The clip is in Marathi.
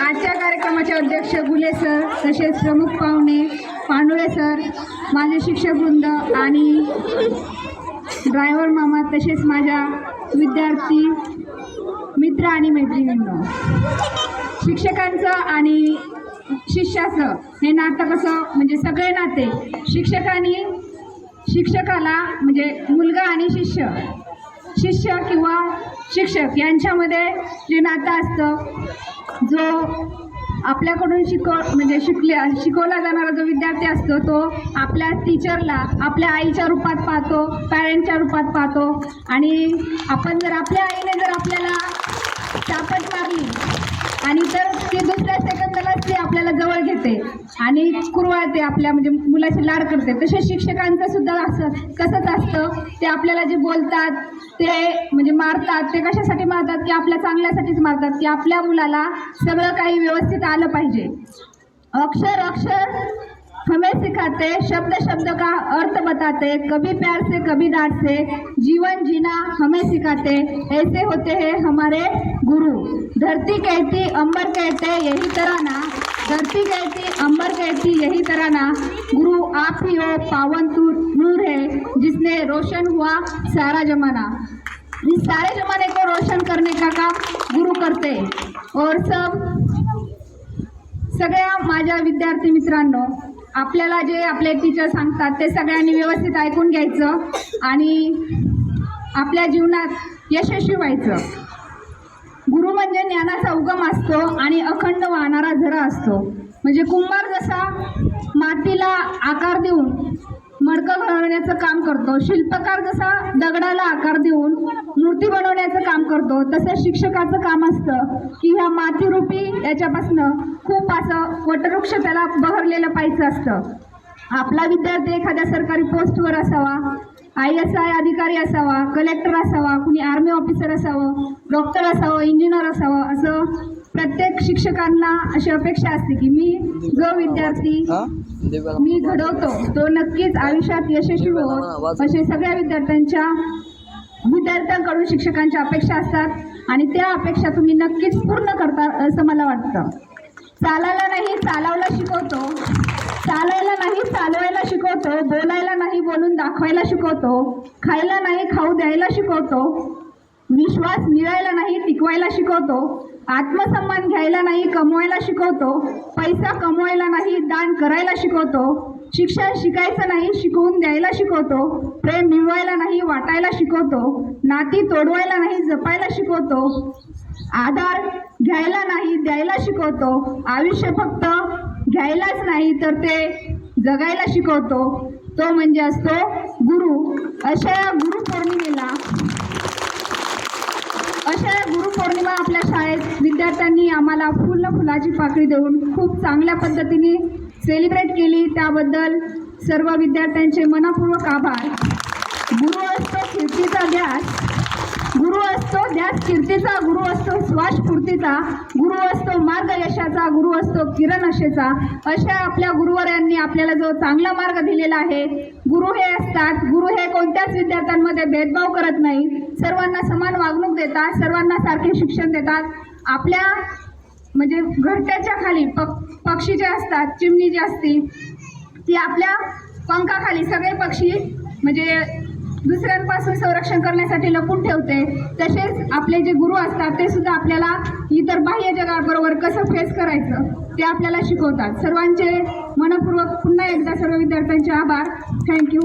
आजच्या कार्यक्रमाचे अध्यक्ष गुले सर तसेच प्रमुख पाहुणे पांडुळे सर माझे शिक्षक वृंद आणि ड्रायव्हर मामा तसेच माझ्या विद्यार्थी मित्र आणि मैत्रिणींनो. शिक्षकांचं आणि शिष्याचं हे नातं कसं म्हणजे सगळे नाते शिक्षकांनी शिक्षकाला म्हणजे मुलगा आणि शिष्य. शिष्य किंवा शिक्षक यांच्यामध्ये जे नातं असतं जो आपल्याकडून शिकव म्हणजे शिकले शिकवला जाणारा जो विद्यार्थी असतो तो आपल्या टीचरला आपल्या आईच्या रूपात पाहतो पॅरेंटच्या रूपात पाहतो. आणि आपण जर आपल्या आईने जर आपल्याला चापट मारली आणि तर ती दुसऱ्या सेकंदालाच ती आपल्याला जवळ घेते आणि कुरवाळते आपल्या म्हणजे मुलाची लाड करते तसे शिक्षकांचं सुद्धा असं कसंच असतं ते आपल्याला जे बोलतात ते म्हणजे मारतात ते कशासाठी मारतात? की आपल्या चांगल्यासाठीच मारतात की आपल्या मुलाला सगळं काही व्यवस्थित आलं पाहिजे. अक्षर अक्षर हमें सिखाते, शब्द शब्द का अर्थ बताते, कभी प्यार से, कभी डांट से, जीवन जीना हमें सिखाते, ऐसे होते हैं हमारे गुरु। धरती कहती, अंबर कहते, यही तरह ना। धरती कहती, अंबर कहती, यही तरह ना। गुरु आप ही हो, पावन तू, नूर है, जिसने रोशन हुआ सारा जमाना। इस सारे जमाने को रोशन करने का काम गुरु करते। और सब, सगळ्या माझ्या विद्यार्थी मित्रांनो आपल्याला जे आपले टीचर सांगतात ते सगळ्यांनी व्यवस्थित ऐकून घ्यायचं आणि आपल्या जीवनात यशस्वी व्हायचं. गुरु म्हणजे ज्ञानाचा उगम असतो आणि अखंड वाहणारा झरा असतो. म्हणजे कुंभार जसा मातीला आकार देऊन मडकं घडवण्याचं काम करतो शिल्पकार जसा दगडाला आकार देऊन मूर्ती बनवण्याचं काम करतो. तसं शिक्षकाचं काम असतं की ह्या मातीरूपी याच्यापासनं खूप असं वटवृक्ष त्याला बहरलेलं पाहिजे असतं. आपला विद्यार्थी एखाद्या सरकारी पोस्टवर असावा आय एस आय अधिकारी असावा कलेक्टर असावा कुणी आर्मी ऑफिसर असावं डॉक्टर असावं इंजिनियर असावं असं प्रत्येक शिक्षकांना अशी अपेक्षा असते की मी जो विद्यार्थी मी घडवतो तो नक्कीच आयुष्यात यशस्वी हो असे सगळ्या विद्यार्थ्यांच्या विद्यार्थ्यांकडून शिक्षकांच्या अपेक्षा असतात आणि त्या अपेक्षा तुम्ही नक्कीच पूर्ण करता असं मला वाटतं. चालायला नाही चालवला शिकवतो. चालायला नाही चालवायला शिकवतो. बोलायला नाही बोलून दाखवायला शिकवतो. खायला नाही खाऊ द्यायला शिकवतो. विश्वास मिळायला नाही टिकवायला शिकवतो. आत्मसन्मान घ्यायला नाही कमवायला शिकवतो. पैसा कमवायला नाही दान करायला शिकवतो. शिक्षण शिकायचं नाही शिकवून द्यायला शिकवतो प्रेम मिळवायला नाही वाटायला शिकवतो नाती तोडवायला नाही जपायला शिकवतो आधार घ्यायला नाही द्यायला शिकवतो आयुष्य फक्त घ्यायलाच नाही तर ते जगायला शिकवतो. तो म्हणजे असतो गुरु. अशा या गुरुपौर्णिमेला अशा गुरुपौर्णिमा आपल्या शाळेत विद्यार्थ्यांनी आम्हाला फुल फुलाची पाकळी देऊन खूप चांगल्या पद्धतीने सेलिब्रेट केली. त्याबद्दल सर्व विद्यार्थ्यांचे मनपूर्वक आभार. गुरु असतो कीर्तीचा ध्यास. गुरु असतो ध्यास कीर्तीचा गुरु असतो श्वास गुरु असतो मार्ग यशाचा गुरु असतो किरण अशेचा अशा आपल्या गुरुवरांनी आपल्याला जो चांगला मार्ग दिलेला आहे गुरु हे असतात. गुरु हे कोणत्याच विद्यार्थ्यांमध्ये भेदभाव करत नाही. सर्वांना समान वागणूक देतात सर्वांना सारखे शिक्षण देतात. आपल्या म्हणजे घरट्याच्या खाली पक पक्षी जे असतात चिमणी जी असती ती आपल्या पंखाखाली सगळे पक्षी म्हणजे दुसऱ्यांपासून संरक्षण करण्यासाठी लपून ठेवते. तसेच आपले जे गुरु असतात ते सुद्धा आपल्याला इतर बाह्य जगाबरोबर कसं फेस करायचं ते आपल्याला शिकवतात. सर्वांचे मनपूर्वक पुन्हा एकदा सर्व विद्यार्थ्यांचे आभार. थँक्यू